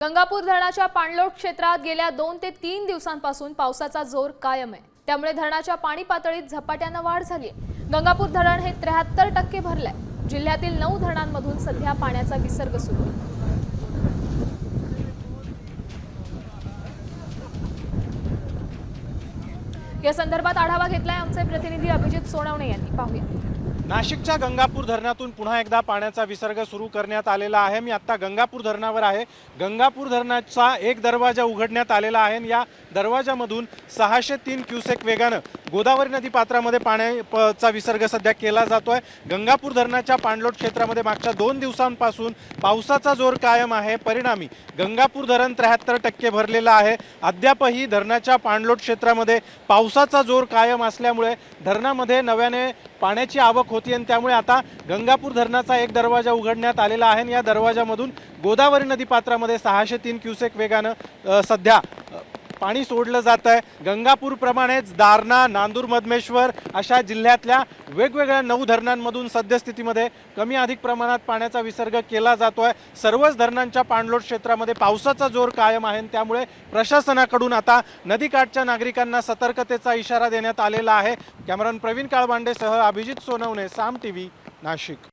गंगापूर धरणाच्या पाणलोट क्षेत्रात गेल्या दोन ते तीन दिवसांपासून पावसाचा जोर कायम आहे. त्यामुळे धरणाच्या पाणी पातळीत झपाट्यानं वाढ झाली आहे. गंगापूर धरण हे त्र्याहत्तर टक्के भरलंय. जिल्ह्यातील नऊ धरणांमधून सध्या पाण्याचा विसर्ग सुरू आहे. या संदर्भात आढावा घेतलाय आमचे प्रतिनिधी अभिजित सोनवणे यांनी. पाहूया. नाशिकच्या गंगापूर धरणातून पुन्हा एकदा पाण्याचा विसर्ग सुरू करण्यात आलेला आहे. मी आत्ता गंगापूर धरणावर आहे. गंगापूर धरणाचा एक दरवाजा उघडण्यात आलेला आहे आणि या दरवाजामधून सहाशे तीन क्युसेक वेगानं गोदावरी नदी पात्रामध्ये पाण्याचा विसर्ग सध्या केला जातो आहे गंगापूर धरणाच्या पाणलोट क्षेत्रामध्ये मागच्या दोन दिवसांपासून पावसाचा जोर कायम आहे. परिणामी गंगापूर धरण त्र्याहत्तर टक्के भरलेलं आहे. अद्यापही धरणाच्या पाणलोट क्षेत्रामध्ये पाऊस पावसाचा जोर कायम असल्यामुळे धरणामध्ये नव्याने पाण्याची आवक होती आणि त्यामुळे आता गंगापूर धरणाचा एक दरवाजा उघडण्यात आलेला आहे आणि या दरवाजामधून गोदावरी नदी पात्रामध्ये सहाशे तीन क्युसेक वेगानं सध्या पाणी सोडलं जात आहे. गंगापूरप्रमाणेच दारणा नांदूर मधमेश्वर अशा जिल्ह्यातल्या वेगवेगळ्या नऊ धरणांमधून सद्यस्थितीमध्ये कमी अधिक प्रमाणात पाण्याचा विसर्ग केला जातो आहे सर्वच धरणांच्या पाणलोट क्षेत्रामध्ये पावसाचा जोर कायम आहे आणि त्यामुळे प्रशासनाकडून आता नदीकाठच्या नागरिकांना सतर्कतेचा इशारा देण्यात आलेला आहे. कॅमेरॉन प्रवीण काळबांडेसह अभिजित सोनवणे साम टी व्ही नाशिक.